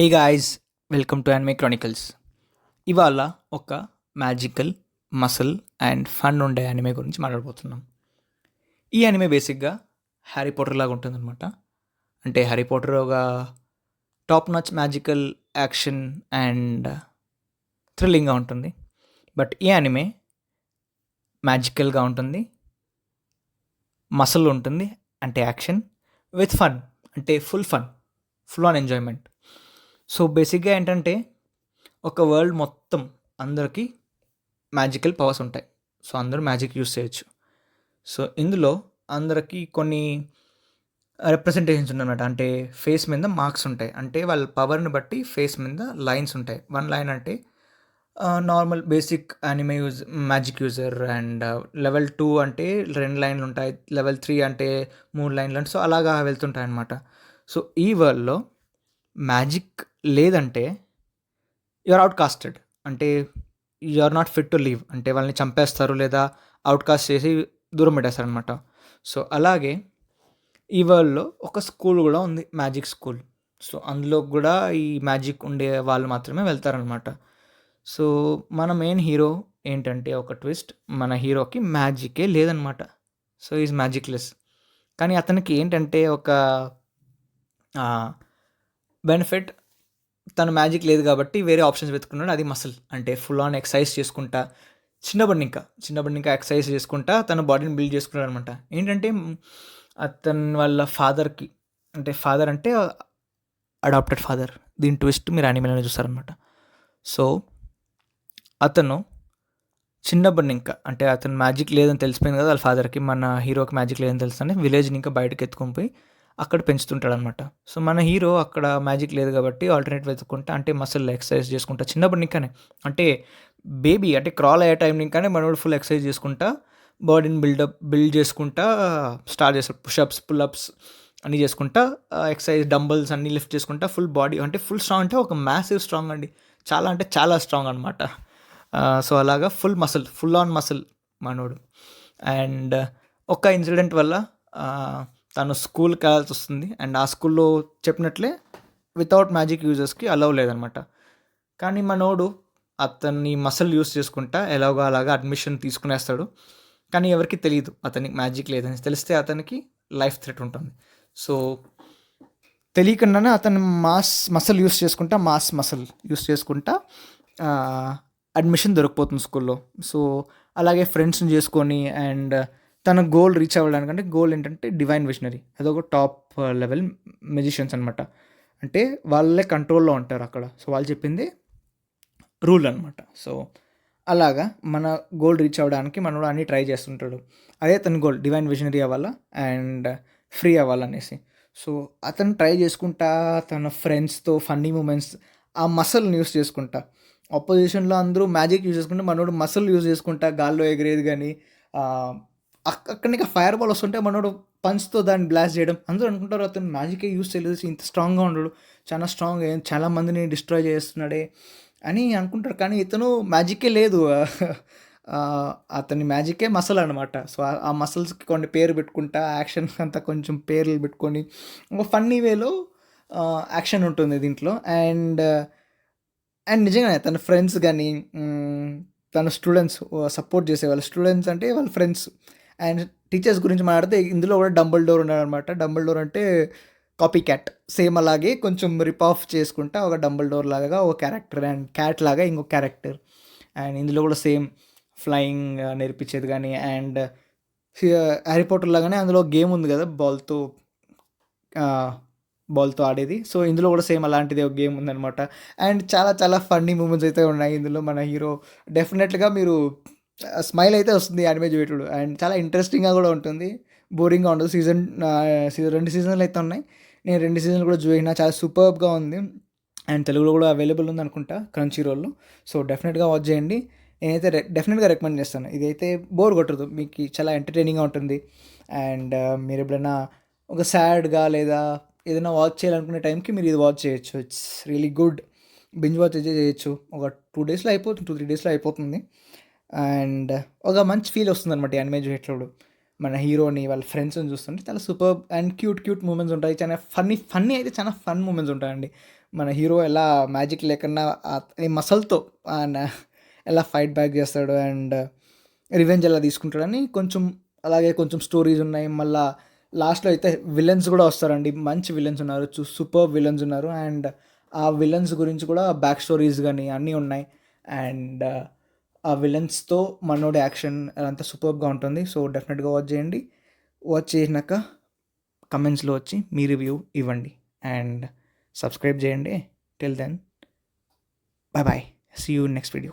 Hey guys welcome to anime chronicles ఇవాళ ఒక magical muscle and fun ఉండే anime గురించి మాట్లాడబోతున్నాం. ఈ అనిమే బేసిక్గా హ్యారీ పోటర్ లాగా ఉంటుందన్నమాట. అంటే హ్యారీ పోటర్ ఒక top notch magical action and థ్రిల్లింగ్గా ఉంటుంది. బట్ ఈ అనిమే మ్యాజికల్గా ఉంటుంది మసల్ ఉంటుంది అంటే యాక్షన్ విత్ ఫన్ అంటే full fun full on enjoyment so బేసిక్గా ఏంటంటే ఒక వరల్డ్ మొత్తం అందరికీ మ్యాజికల్ పవర్స్ ఉంటాయి. సో అందరూ మ్యాజిక్ యూస్ చేయొచ్చు. సో ఇందులో అందరికీ కొన్ని రిప్రజెంటేషన్స్ ఉన్నాయన్నమాట అంటే ఫేస్ మీద మార్క్స్ ఉంటాయి. అంటే వాళ్ళ పవర్ని బట్టి ఫేస్ మీద లైన్స్ ఉంటాయి. వన్ లైన్ అంటే normal basic anime use magic user and level two అంటే రెండు లైన్లు ఉంటాయి. లెవెల్ త్రీ అంటే మూడు లైన్లు అంటే సో అలాగా వెళ్తుంటాయి అనమాట సో ఈ వరల్డ్లో మ్యాజిక్ లేదంటే యూఆర్ అవుట్ కాస్టెడ్ అంటే you are not fit to leave. అంటే వాళ్ళని చంపేస్తారు లేదా అవుట్ కాస్ట్ చేసి దూరం పెట్టేస్తారు అనమాట సో అలాగే ఈ వరల్డ్లో ఒక స్కూల్ కూడా ఉంది మ్యాజిక్ స్కూల్. సో అందులో కూడా ఈ మ్యాజిక్ ఉండే వాళ్ళు మాత్రమే వెళ్తారనమాట సో మన మెయిన్ హీరో ఏంటంటే ఒక ట్విస్ట్ మన హీరోకి మ్యాజికే లేదనమాట సో ఈజ్ మ్యాజిక్లెస్. కానీ అతనికి ఏంటంటే ఒక బెనిఫిట్ తన మ్యాజిక్ లేదు కాబట్టి వేరే ఆప్షన్స్ వెతుకున్నాడు అది మసిల్. అంటే ఫుల్ ఆన్ ఎక్సర్సైజ్ చేసుకుంటా. చిన్నప్పటి ఇంకా. చిన్నప్పటి ఇంకా ఎక్సర్సైజ్ చేసుకుంటా. తన బాడీని బిల్డ్ చేసుకున్నాడు అనమాట ఏంటంటే అతని వాళ్ళ ఫాదర్కి అంటే ఫాదర్ అంటే అడాప్టెడ్ ఫాదర్ దీని ట్విస్ట్ మీరు యానిమల్ని చూస్తారనమాట. సో అతను చిన్నప్పటి ఇంకా అంటే అతను మ్యాజిక్ లేదని తెలిసిపోయింది కదా వాళ్ళ ఫాదర్కి మన హీరోకి మ్యాజిక్ లేదని తెలుస్తుంది. విలేజ్ని ఇంకా బయటకు ఎత్తుకొని పోయి అక్కడ పెంచుతుంటాడు అనమాట సో మన హీరో అక్కడ మ్యాజిక్ లేదు కాబట్టి ఆల్టర్నేట్ వెతుక్కుంటా అంటే మసల్ ఎక్సర్సైజ్ చేసుకుంటా చిన్నప్పటి ఇంకానే అంటే బేబీ అంటే క్రాల్ అయ్యే టైం ఇంకానే మనోడు ఫుల్ ఎక్సర్సైజ్ చేసుకుంటా బాడీని బిల్డప్ బిల్డ్ చేసుకుంటా స్టార్ట్ చేస్తాడు పుషప్స్ పుల్అప్స్ అన్నీ చేసుకుంటా ఎక్సర్సైజ్ డంబల్స్ అన్నీ లిఫ్ట్ చేసుకుంటా ఫుల్ బాడీ అంటే ఫుల్ స్ట్రాంగ్ అంటే ఒక మ్యాసివ్ స్ట్రాంగ్ అండి. చాలా అంటే చాలా స్ట్రాంగ్ అనమాట సో అలాగా full muscle full on muscle మనోడు. అండ్ ఒక్క ఇన్సిడెంట్ వల్ల తను స్కూల్కి వెళ్ళాల్సి వస్తుంది. అండ్ ఆ స్కూల్లో చెప్పినట్లే వితౌట్ మ్యాజిక్ యూజర్స్కి అలవ్ లేదనమాట. కానీ మనోడు అతన్ని మసల్ యూస్ చేసుకుంటా ఎలాగో అలాగా అడ్మిషన్ తీసుకునేస్తాడు. కానీ ఎవరికి తెలియదు అతనికి మ్యాజిక్ లేదని. తెలిస్తే అతనికి లైఫ్ థ్రెట్ ఉంటుంది. సో తెలియకుండానే అతను మాస్ మసల్ యూస్ చేసుకుంటా మాస్ మసల్ యూస్ చేసుకుంటా అడ్మిషన్ దొరికిపోతుంది స్కూల్లో. సో అలాగే ఫ్రెండ్స్ని చేసుకొని అండ్ తన గోల్ రీచ్ అవ్వడానికి అంటే గోల్ ఏంటంటే డివైన్ విషనరీ అదొక టాప్ లెవెల్ మెజిషియన్స్ అనమాట అంటే వాళ్ళే కంట్రోల్లో ఉంటారు అక్కడ. సో వాళ్ళు చెప్పింది రూల్ అనమాట సో అలాగా మన గోల్ రీచ్ అవ్వడానికి మనోడు అన్నీ ట్రై చేస్తుంటాడు. అదే తన గోల్ డివైన్ విజనరీ అవ్వాలా అండ్ ఫ్రీ అవ్వాలనేసి. సో అతను ట్రై చేసుకుంటా తన ఫ్రెండ్స్తో ఫన్నీ మూమెంట్స్ ఆ మసల్ని యూస్ చేసుకుంటా. ఆపోజిషన్లో అందరూ మ్యాజిక్ యూజ్ చేసుకుంటే మనోడు మసల్ యూజ్ చేసుకుంటా గాల్లో ఎగిరేది కానీ అక్కడ నీకు ఫైర్ బాల్ వస్తుంటే మనోడు పంచ్తో దాన్ని బ్లాస్ట్ చేయడం. అందరూ అనుకుంటారు అతను మ్యాజికే యూస్ చేయలేదు ఇంత స్ట్రాంగ్గా ఉండడు చాలా స్ట్రాంగ్ చాలా మందిని డిస్ట్రాయ్ చేస్తున్నాడే అని అనుకుంటారు. కానీ ఇతను మ్యాజికే లేదు. అతని మ్యాజికే మసల్ అనమాట సో ఆ మసల్స్కి కొన్ని పేరు పెట్టుకుంటా యాక్షన్ అంతా కొంచెం పేర్లు పెట్టుకొని ఒక ఫన్నీ వేలో యాక్షన్ ఉంటుంది దీంట్లో. అండ్ అండ్ నిజంగానే తన ఫ్రెండ్స్ కానీ తన స్టూడెంట్స్ సపోర్ట్ చేసే వాళ్ళ స్టూడెంట్స్ అంటే వాళ్ళ ఫ్రెండ్స్ అండ్ టీచర్స్ గురించి మాట్లాడితే ఇందులో కూడా డంబుల్ డోర్ ఉన్నాడు అనమాట డంబుల్ డోర్ అంటే కాపీ క్యాట్ సేమ్ అలాగే కొంచెం రిప్ ఆఫ్ చేసుకుంటా ఒక డంబుల్ డోర్ లాగా ఒక క్యారెక్టర్ అండ్ క్యాట్ లాగా ఇంకొక క్యారెక్టర్ అండ్ ఇందులో కూడా సేమ్ ఫ్లయింగ్ నేర్పించేది కానీ అండ్ హ్యారీ పోటర్ లాగానే అందులో గేమ్ ఉంది కదా బాల్తో బాల్తో ఆడేది. సో ఇందులో కూడా సేమ్ అలాంటిది ఒక గేమ్ ఉందనమాట. అండ్ చాలా చాలా ఫన్నీ మూమెంట్స్ అయితే ఉన్నాయి ఇందులో మన హీరో డెఫినెట్గా మీరు స్మైల్ అయితే వస్తుంది యానిమే చూడేటప్పుడు. అండ్ చాలా ఇంట్రెస్టింగ్గా కూడా ఉంటుంది. బోరింగ్గా ఉండదు. సీజన్ సీజన్ రెండు సీజన్లు అయితే ఉన్నాయి. నేను రెండు సీజన్లు కూడా చూసినా. చాలా సూపర్గా ఉంది. అండ్ తెలుగులో కూడా అవైలబుల్ ఉంది అనుకుంటా క్రంచీ రోల్లో సో డెఫినెట్గా వాచ్ చేయండి. నేనైతే డెఫినెట్గా రికమెండ్ చేస్తాను. ఇదైతే బోర్ కొట్టదు. మీకు చాలా ఎంటర్టైనింగ్గా ఉంటుంది. అండ్ మీరు ఎప్పుడైనా ఒక సాడ్గా లేదా ఏదైనా వాచ్ చేయాలనుకునే టైంకి మీరు ఇది వాచ్ చేయొచ్చు. It's really good binge watch అయితే చేయొచ్చు. ఒక టూ డేస్లో అయిపోతుంది. టూ త్రీ డేస్లో అయిపోతుంది. అండ్ ఒక మంచి ఫీల్ వస్తుంది అనమాట యానిమే చూసేటప్పుడు. మన హీరోని వాళ్ళ ఫ్రెండ్స్ని చూస్తుంటే చాలా super and cute cute moments ఉంటాయి. చాలా ఫన్నీ ఫన్నీ అయితే చాలా ఫన్ మూమెంట్స్ ఉంటాయండి. మన హీరో ఎలా మ్యాజిక్ లేకుండా మసల్తో మసల్తో ఎలా ఫైట్ బ్యాక్ చేస్తాడు అండ్ రివెంజ్ ఎలా తీసుకుంటాడని కొంచెం అలాగే కొంచెం స్టోరీస్ ఉన్నాయి. మళ్ళీ లాస్ట్లో అయితే విలన్స్ కూడా వస్తారండి. మంచి విలన్స్ ఉన్నారు. సూపర్ విలన్స్ ఉన్నారు. అండ్ ఆ విలన్స్ గురించి కూడా బ్యాక్ స్టోరీస్ కానీ అన్నీ ఉన్నాయి. అండ్ ఆ విలన్స్తో మనోడి యాక్షన్ అదంతా సూపర్గా ఉంటుంది. సో డెఫినెట్గా వాచ్ చేయండి. వాచ్ చేసినాక కమెంట్స్లో వచ్చి మీ రివ్యూ ఇవ్వండి. అండ్ సబ్స్క్రైబ్ చేయండి. Till then bye bye. See you next video